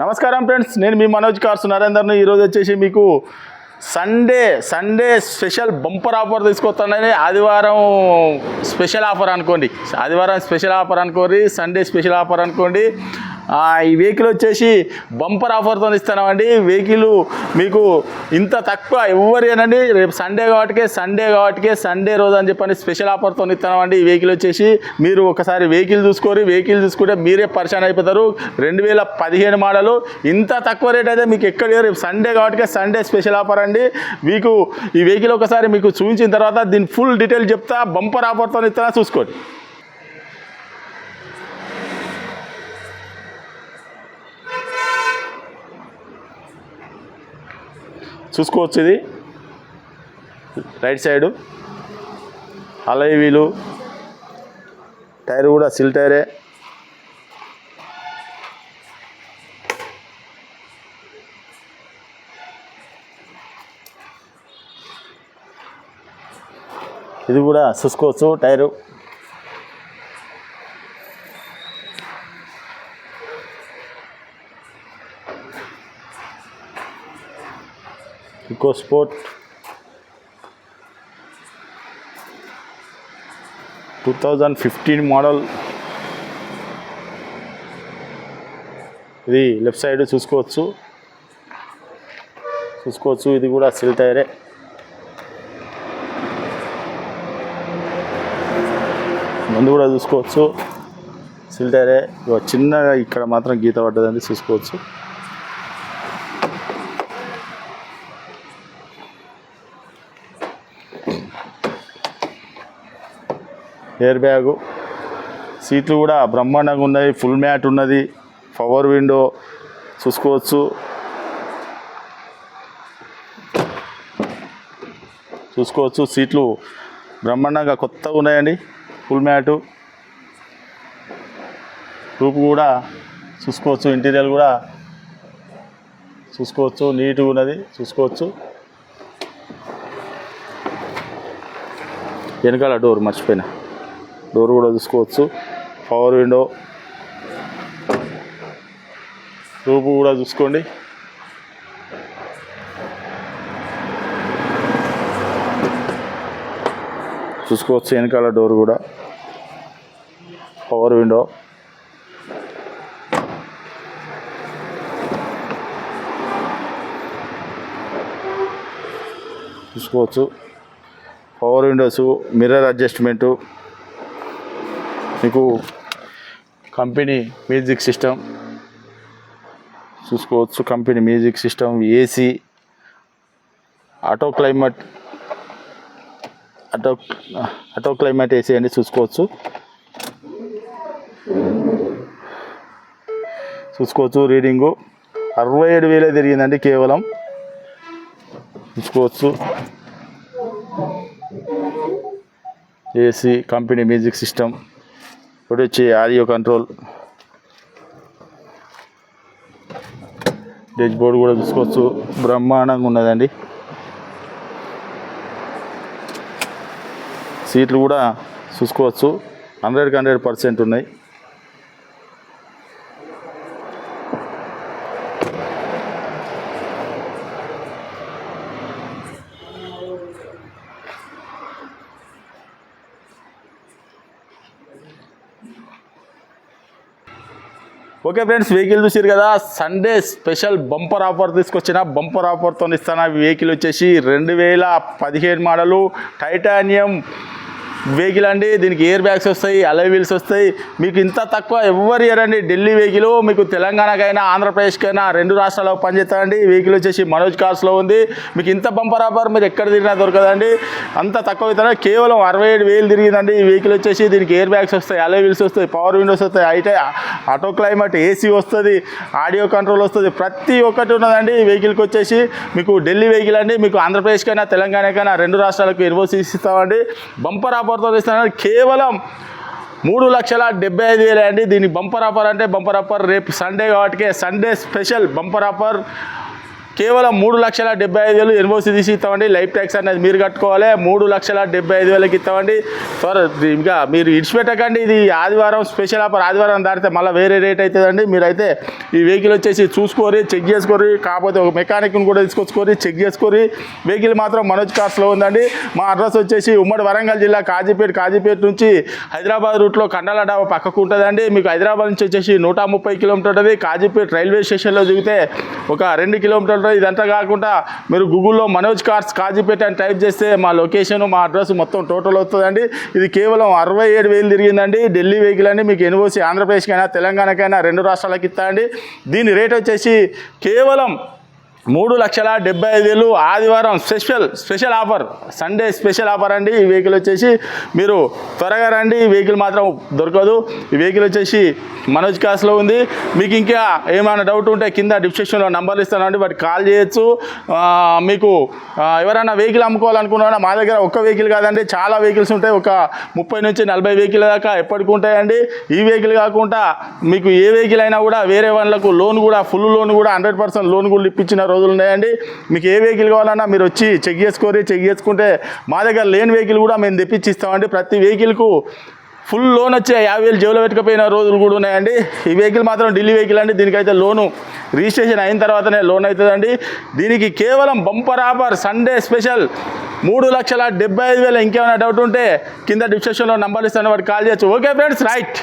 నమస్కారం ఫ్రెండ్స్ నేను మీ మనోజ్ కార్స్ నరేందర్ని ఈరోజు వచ్చేసి మీకు Sunday Sunday special bumper offer తీసుకొస్తానని ఆదివారం స్పెషల్ ఆఫర్ అనుకోండి. ఆదివారం స్పెషల్ ఆఫర్ అనుకోండి సండే స్పెషల్ ఆఫర్ అనుకోండి. ఈ వెహికల్ వచ్చేసి బంపర్ ఆఫర్తో ఇస్తున్నామండి. వెహికల్ మీకు ఇంత తక్కువ ఎవరు అనండి రేపు సండే కాబట్టికే సండే కాబట్టికే సండే రోజు అని చెప్పని స్పెషల్ ఆఫర్తో ఇస్తున్నామండి ఈ వెహికల్ వచ్చేసి. మీరు ఒకసారి వెహికల్ చూసుకోరి వెహికల్ చూసుకుంటే మీరే పరిచయం అయిపోతారు. రెండు వేల పదిహేను మోడలు ఇంత తక్కువ రేట్ అయితే మీకు ఎక్కడ లేవు. రేపు సండే కాబట్టి సండే స్పెషల్ ఆఫర్ అండి. మీకు ఈ వెహికల్ ఒకసారి మీకు చూపించిన తర్వాత దీని ఫుల్ డీటెయిల్ చెప్తా. బంపర్ ఆఫర్తో ఇస్తానా చూసుకోండి. చూసుకోవచ్చు ఇది. Right side. Alloy wheel. Tyre కూడా సిల్ టైరే. ఇది కూడా చూసుకోవచ్చు tyre. EcoSport two thousand fifteen model. ఇది లెఫ్ట్ సైడ్ చూసుకోవచ్చు. చూసుకోవచ్చు ఇది కూడా సిల్ టైరే. ముందు కూడా చూసుకోవచ్చు. సిల్ టైరే. చిన్న చిన్నగా ఇక్కడ మాత్రం గీత పడ్డదండి చూసుకోవచ్చు. Air bag. సీట్లు కూడా బ్రహ్మాండంగా ఉన్నాయి. ఫుల్ మ్యాట్ ఉన్నది. పవర్ విండో చూసుకోవచ్చు. చూసుకోవచ్చు. సీట్లు బ్రహ్మాండంగా కొత్తగా ఉన్నాయండి. Full mat. రూపు కూడా చూసుకోవచ్చు. ఇంటీరియర్ కూడా చూసుకోవచ్చు. నీట్గా ఉన్నది. చూసుకోవచ్చు. వెనకాల డోర్ మర్చిపోయినా. డోర్ కూడా చూసుకోవచ్చు పవర్ విండో రూపు కూడా చూసుకోండి. చూసుకోవచ్చు వెనకాల డోర్ కూడా. పవర్ విండో చూసుకోవచ్చు. పవర్ విండోస్ మిర్రర్ అడ్జస్ట్మెంటు మీకు కంపెనీ మ్యూజిక్ సిస్టమ్ చూసుకోవచ్చు. Company music system AC auto climate auto auto climate AC అని చూసుకోవచ్చు. చూసుకోవచ్చు రీడింగు. అరవై ఏడు వేలే తిరిగిందండి కేవలం. చూసుకోవచ్చు. AC company music system. ఇప్పుడు వచ్చి ఆడియో కంట్రోల్. డెచ్ బోర్డు కూడా చూసుకోవచ్చు. బ్రహ్మాండంగా ఉన్నదండి. సీట్లు కూడా చూసుకోవచ్చు. హండ్రెడ్కి హండ్రెడ్ పర్సెంట్ ఉన్నాయి. ఓకే ఫ్రెండ్స్ వెహికల్ చూసారు కదా సండే స్పెషల్ బంపర్ ఆఫర్ తీసుకొచ్చిన బంపర్ ఆఫర్తో ఇస్తాను వెహికల్ వచ్చేసి రెండు వేల పదిహేను మోడలు టైటానియం వెహికల్ అండి. దీనికి ఎయిర్ బ్యాగ్స్ వస్తాయి అలై వీల్స్ వస్తాయి. మీకు ఇంత తక్కువ ఎవరు ఇయరండి ఢిల్లీ వెహికల్ మీకు తెలంగాణకైనా ఆంధ్రప్రదేశ్కైనా రెండు రాష్ట్రాలకు పనిచేస్తాయండి వెహికల్ వచ్చేసి మనోజ్ కార్స్లో ఉంది. మీకు ఇంత బంపర్ ఆఫర్ మీరు ఎక్కడ తిరిగినా దొరకదండి. అంత తక్కువ అవుతారా కేవలం అరవై ఏడు వేలు తిరిగిందండి. ఈ వెహికల్ వచ్చేసి దీనికి ఎయిర్ బ్యాగ్స్ వస్తాయి అలై వీల్స్ వస్తాయి పవర్ విండోస్ వస్తాయి అయితే ఆటో క్లైమేట్ ఏసీ వస్తుంది ఆడియో కంట్రోల్ వస్తుంది. ప్రతి ఒక్కటి ఉన్నదండి ఈ వెహికల్కి వచ్చేసి. మీకు ఢిల్లీ వెహికల్ అండి మీకు ఆంధ్రప్రదేశ్కైనా తెలంగాణకైనా రెండు రాష్ట్రాలకు ఇరవై ఇస్తామండి. బంపర్ ఆఫర్తో ఇస్తానండి. కేవలం మూడు లక్షల డెబ్బై ఐదు వేలు అండి. దీని బంపర్ ఆఫర్ అంటే బంపర్ ఆఫర్ రేపు సండే కాబట్టి సండే స్పెషల్ బంపర్ ఆఫర్. కేవలం మూడు లక్షల డెబ్బై ఐదు వేలు ఎన్ఓసి తీసి ఇస్తామండి. లైఫ్ ట్యాక్స్ అనేది మీరు కట్టుకోవాలి. మూడు లక్షల డెబ్బై ఐదు వేలకి ఇస్తామండి. త్వర ఇంకా మీరు ఇడిచిపెట్టకండి. ఇది ఆదివారం స్పెషల్ ఆఫర్. ఆదివారం దాటితే మళ్ళీ వేరే రేట్ అవుతుందండి. మీరైతే ఈ వెహికల్ వచ్చేసి చూసుకోరి చెక్ చేసుకోరి. కాకపోతే ఒక మెకానిక్ని కూడా తీసుకొచ్చుకోరి చెక్ చేసుకోరి. వెహికల్ మాత్రం మనోజ్ కార్స్లో ఉందండి. మా అడ్రస్ వచ్చేసి ఉమ్మడి వరంగల్ జిల్లా కాజీపేట కాజీపేట నుంచి హైదరాబాద్ రూట్లో కండాల డాబా పక్కకు ఉంటుందండి. మీకు హైదరాబాద్ నుంచి వచ్చేసి నూట ముప్పై కిలోమీటర్ ఉంటుంది కాజీపేట రైల్వే స్టేషన్లో దిగితే ఒక రెండు కిలోమీటర్లు కాకుండా ఇదంతా కాకుండా మీరు గూగుల్లో మనోజ్ కార్స్ కాజీపేట అని టైప్ చేస్తే మా లొకేషన్ మా అడ్రస్ మొత్తం టోటల్ వస్తుందండి ఇది కేవలం అరవై ఏడు వేలు తిరిగిందండి. ఢిల్లీ వెహికల్ అండి. మీకు ఎన్ఓసి ఆంధ్రప్రదేశ్కైనా తెలంగాణకైనా రెండు రాష్ట్రాలకు ఇస్తా అండి దీని రేట్ వచ్చేసి కేవలం మూడు లక్షల డెబ్బై ఐదు వేలు ఆదివారం special special offer Sunday special offer అండి. ఈ వెహికల్ వచ్చేసి మీరు త్వరగా రండి. ఈ వెహికల్ మాత్రం దొరకదు. ఈ వెహికల్ వచ్చేసి మనోజ్ కాస్లో ఉంది. మీకు ఇంకా ఏమైనా డౌట్ ఉంటే కింద డిస్క్రిప్షన్లో నంబర్లు ఇస్తానండి. వాటికి కాల్ చేయొచ్చు. మీకు ఎవరైనా వెహికల్ అమ్ముకోవాలనుకున్నారా మా దగ్గర ఒక్క వెహికల్ కాదండి. చాలా వెహికల్స్ ఉంటాయి. ఒక ముప్పై నుంచి నలభై వెహికల్ దాకా ఎప్పటికి ఉంటాయండి. ఈ వెహికల్ కాకుండా మీకు ఏ వెహికల్ అయినా కూడా వేరే వాళ్ళకు లోన్ కూడా ఫుల్ లోన్ కూడా హండ్రెడ్ పర్సెంట్ లోన్ కూడా ఇప్పించిన రోజులు ఉన్నాయండి. మీకు ఏ వెహికల్ కావాలన్నా మీరు వచ్చి చెక్ చేసుకోరి చెక్ చేసుకుంటే మా దగ్గర లేని వెహికల్ కూడా మేము తెప్పించి ఇస్తామండి ప్రతి వెహికల్కు ఫుల్ లోన్ వచ్చే యాభై వేలు జేబులో పెట్టుకుపోయిన రోజులు కూడా ఉన్నాయండి. ఈ వెహికల్ మాత్రం ఢిల్లీ వెహికల్ అండి. దీనికైతే లోను రిజిస్ట్రేషన్ అయిన తర్వాతనే లోన్ అవుతుందండి. దీనికి కేవలం బంపర్ ఆఫర్ సండే స్పెషల్ మూడు లక్షల డెబ్బై ఐదు వేల ఇంకేమైనా డౌట్ ఉంటే కింద డిస్క్రిప్షన్లో నంబర్ ఇస్తాను. వాటికి కాల్ చేయొచ్చు. Okay friends right.